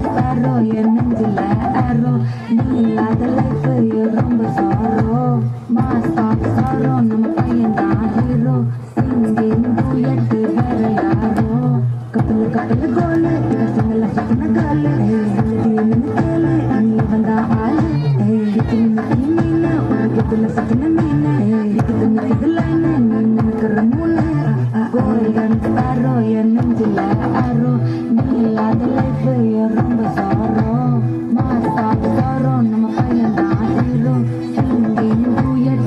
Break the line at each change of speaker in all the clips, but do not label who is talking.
sparrow.
ஏய் ஏய் ராமா ராமா கம்மன் சிங்கு குயின தேடி வந்தான் கிங்கு டைலா டைலா பிபி டும்மு மாலை மாத்தி போடு ரிங்கு கோல்டன் ஸ்பாரோ என் நெஞ்சில ஆரோ நீ இல்லாத லைஃப் ரொம்ப சாரோ மாஸ் ஆஃப் சாரோ நம்ம பையன் தான் ஹீரோ சிங்கிங் டூயட்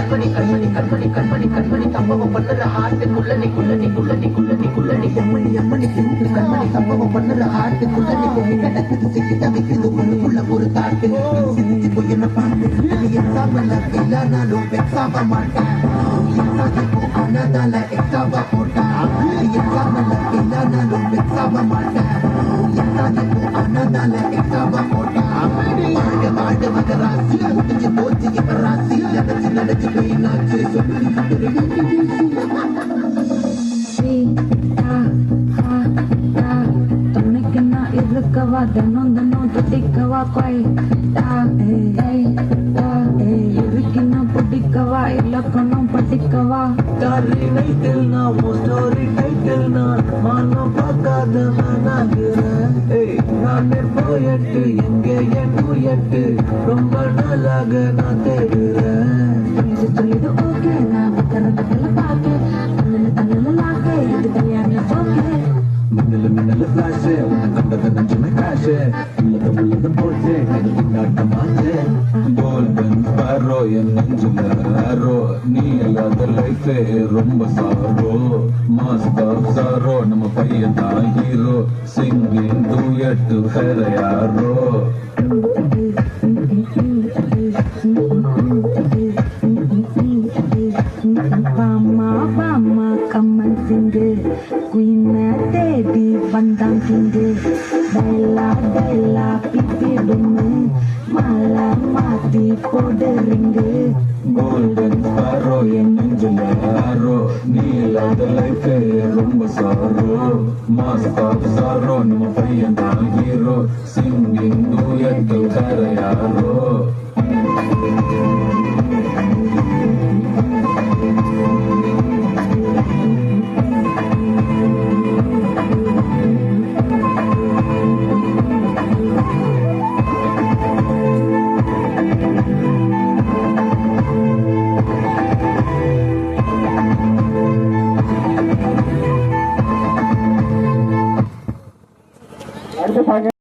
கண்மணி கண்மணி கண்மணி கண்மணி கண்மணி சம்பவம் பண்ணுற ஹார்ட் குள்ளனி குள்ளனி குள்ளனி குள்ளனி குள்ளனி எம்மணி எம்மணி சிந்து கண்மணி சம்பவம் பண்ணுற ஹார்ட் குள்ளனி கொண்டு நடக்குது சிக்கி தவிக்குது உள்ளுக்குள்ள ஒரு தாட்டு. சிரிச்சு போய் என்ன பார்த்து. நீ எக்ஸாம்பிள்? இல்லைனாலும் எக்ஸாம மாட்டேன். எக்ஸாம் ஆனதால எக்ஸாம போட்டேன். எக்ஸாம்பிள்? இல்லைனாலும் எக்ஸாம மாட்டேன். எக்ஸாம் ஆனதால எக்ஸாம போட்டேன். வாழ்க வாழ்க மகராசி
இருக்கவா தினம் தினம் துடிக்கவா பிடிக்கவா இலக்கணம் படிக்கவா
டைட்டில் நான் ஸ்டோரி டைட்டில் நான் மானம் பார்க்காத நானாகிறேன் ஏய் போயட்டு எங்கே என் எட்டு ரொம்ப நாளாக நான் தேடுறேன். மின்னல ஃபிளாஷ் உன்னை கண்டத நஞ்சுமே கிராஷ் உள்ளத உள்ளத போச்சு எனக்கு நாட்டமாச்சு கோல்டன் ஸ்பாரோ என் நெஞ்சுல ஆரோ நீ இல்லாத லைஃபே ரொம்ப சாரோ. மாஸ்டர் சாரோ நம்ம பையன் தான் ஹீரோ சிங்கிங் டூயட் வேற யாரோ.
குயின தேடி வந்தான் கிங்கு டைலா டைலா பிபி டும்மு மாலை மாத்தி போடு
கோல்டன் ஸ்பாரோ என் நெஞ்சுல ஆரோ நீ இல்லாத லைஃப் ரொம்ப சாரோ. மாஸ்டாப் சாரோ நம்ம பையன் தான் ஹீரோ சிங்கிங் டூயட் வேற யாரோ hundred.